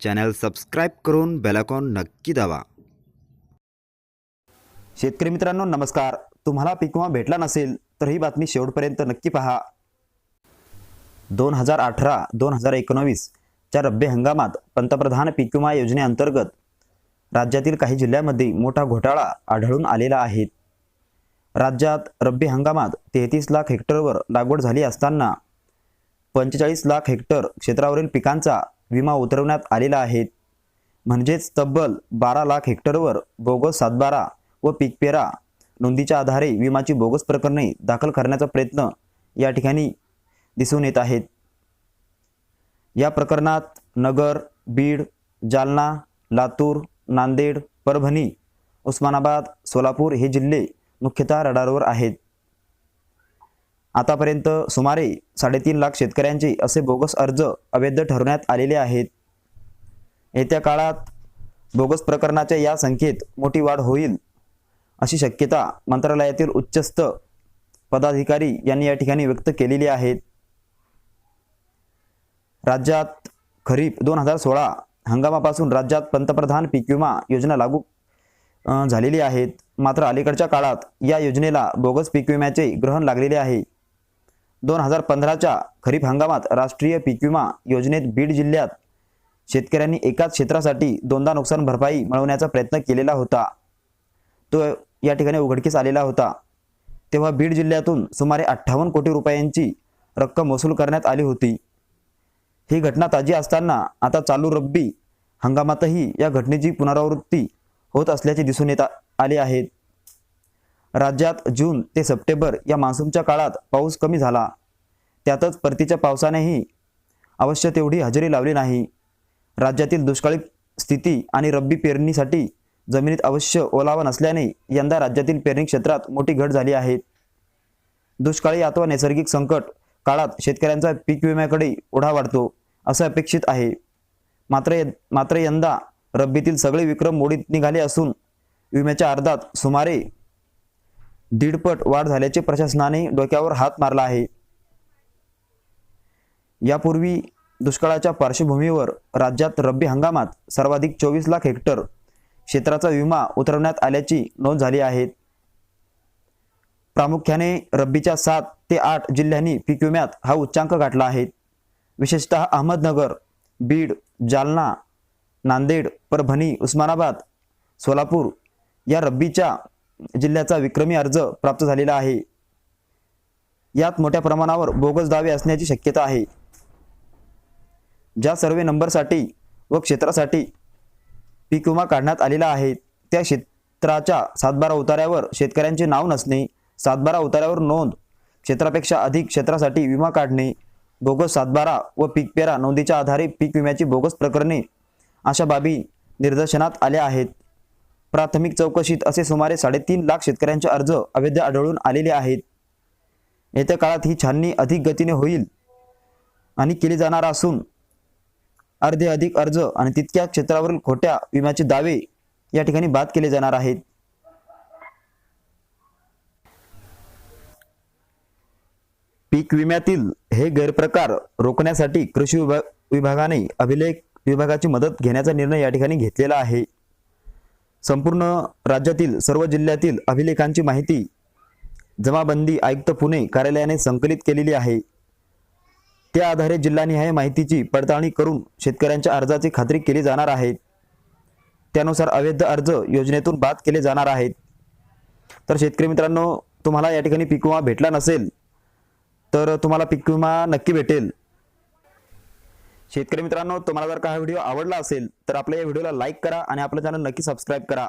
Channel subscribe करून बेलाकॉन नक्की दाबा. शेतकरी मित्रांनो नमस्कार. तुम्हाला पीक विमा भेटला नसेल तर ही बातमी शेवटपर्यंत नक्की पहा. दोन हजार अठरा दोन हजार एकोणवीसच्या रब्बी हंगामात पंतप्रधान पीक विमा योजनेअंतर्गत राज्यातील काही जिल्ह्यांमध्ये मोठा घोटाळा आढळून आलेला आहे. राज्यात रब्बी हंगामात तेहतीस लाख हेक्टरवर लागवड झाली असताना पंचेचाळीस लाख हेक्टर क्षेत्रावरील पिकांचा विमा उतरवण्यात आलेला आहे. म्हणजेच तब्बल बारा लाख हेक्टरवर बोगस सातबारा व पिकपेरा नोंदीच्या आधारे विमाची बोगस प्रकरणे दाखल करण्याचा प्रयत्न या ठिकाणी दिसून येत आहेत. या प्रकरणात नगर बीड जालना लातूर नांदेड परभणी उस्मानाबाद सोलापूर हे जिल्हे मुख्यतः रडारवर आहेत. आतापर्यंत सुमारे साडेतीन लाख शेतकऱ्यांचे असे बोगस अर्ज अवैध ठरवण्यात आलेले आहेत. येत्या काळात बोगस प्रकरणाच्या या संख्येत मोठी वाढ होईल अशी शक्यता मंत्रालयातील उच्चस्त पदाधिकारी यांनी या ठिकाणी व्यक्त केलेली आहेत राज्यात खरीप दोन हजार सोळा हंगामापासून राज्यात पंतप्रधान पीक विमा योजना लागू झालेली आहेत. मात्र अलीकडच्या काळात या योजनेला बोगस पीक विम्याचे ग्रहण लागलेले आहे. दोन हजार पंधराच्या खरीप हंगामात राष्ट्रीय पीक विमा योजनेत बीड जिल्ह्यात शेतकऱ्यांनी एकाच क्षेत्रासाठी दोनदा नुकसान भरपाई मिळवण्याचा प्रयत्न केलेला होता. तो या ठिकाणी उघडकीस आलेला होता. तेव्हा बीड जिल्ह्यातून सुमारे अठ्ठावन्न कोटी रुपयांची रक्कम वसूल करण्यात आली होती. ही घटना ताजी असताना आता चालू रब्बी हंगामातही या घटनेची पुनरावृत्ती होत असल्याचे दिसून येत आले आहेत. राज्यात जून ते सप्टेंबर या मान्सूनच्या काळात पाऊस कमी झाला. त्यातच परतीच्या पावसानेही अवश्य तेवढी हजेरी लावली नाही. राज्यातील दुष्काळी स्थिती आणि रब्बी पेरणीसाठी जमिनीत अवश्य ओलावा नसल्याने यंदा राज्यातील पेरणी क्षेत्रात मोठी घट झाली आहे. दुष्काळी अथवा नैसर्गिक संकट काळात शेतकऱ्यांचा पीक विम्याकडे ओढा वाढतो असं अपेक्षित आहे. मात्र य- मात्र यंदा रब्बीतील सगळे विक्रम मोडीत निघाले असून विम्याच्या अर्धात सुमारे दीडपट वाढ झाल्याचे प्रशासनाने डोक्यावर हात मारला आहे. यापूर्वी दुष्काळाच्या पार्श्वभूमीवर राज्यात रब्बी हंगामात सर्वाधिक चोवीस लाख हेक्टर क्षेत्राचा विमा उतरवण्यात आल्याची नोंद झाली आहे. प्रामुख्याने रब्बीच्या सात ते आठ जिल्ह्यांनी पीक विम्यात हा उच्चांक गाठला आहे. विशेषतः अहमदनगर बीड जालना नांदेड परभणी उस्मानाबाद सोलापूर या रब्बीच्या जिल्ह्याचा विक्रमी अर्ज प्राप्त झालेला आहे. यात मोठ्या प्रमाणावर बोगस दावे असण्याची शक्यता आहे. ज्या सर्वे नंबरसाठी व क्षेत्रासाठी पीक विमा काढण्यात आलेला आहे त्या क्षेत्राच्या सातबारा उतार्यावर शेतकऱ्यांचे नाव नसणे सातबारा उतार्यावर नोंद क्षेत्रापेक्षा अधिक क्षेत्रासाठी विमा काढणे बोगस सातबारा व पीक पेरा नोंदीच्या आधारे पीक विम्याची बोगस प्रकरणे अशा बाबी निदर्शनात आल्या आहेत. प्राथमिक चौकशीत असे सुमारे साडेतीन लाख शेतकऱ्यांचे अर्ज अवैध आढळून आलेले आहेत. येत्या काळात ही छाननी अधिक गतीने होईल आणि केली जाणार असून अर्धे अधिक अर्ज आणि तितक्या क्षेत्रावरील खोट्या विम्याचे दावे या ठिकाणी बाद केले जाणार आहेत. पीक विम्यातील हे गैरप्रकार रोखण्यासाठी कृषी विभाग विभागाने अभिलेख विभागाची मदत घेण्याचा निर्णय या ठिकाणी घेतलेला आहे. संपूर्ण राज्यातील सर्व जिल्ह्यातील अभिलेखांची माहिती जमाबंदी आयुक्त पुणे कार्यालयाने संकलित केलेली आहे. त्या आधारे जिल्हानिहाय माहितीची पडताळणी करून शेतकऱ्यांच्या अर्जाची खात्री केली जाणार आहे. त्यानुसार अवैध अर्ज योजनेतून बाद केले जाणार आहेत. तर शेतकरी मित्रांनो तुम्हाला या ठिकाणी पीक विमा भेटला नसेल तर तुम्हाला पीक विमा नक्की भेटेल. शेतकरी मित्रांनो तुम्हाला जर का हा व्हिडिओ आवडला असेल तर आपल्या या व्हिडिओला लाईक करा आणि आपलं चॅनल नक्की सबस्क्राईब करा.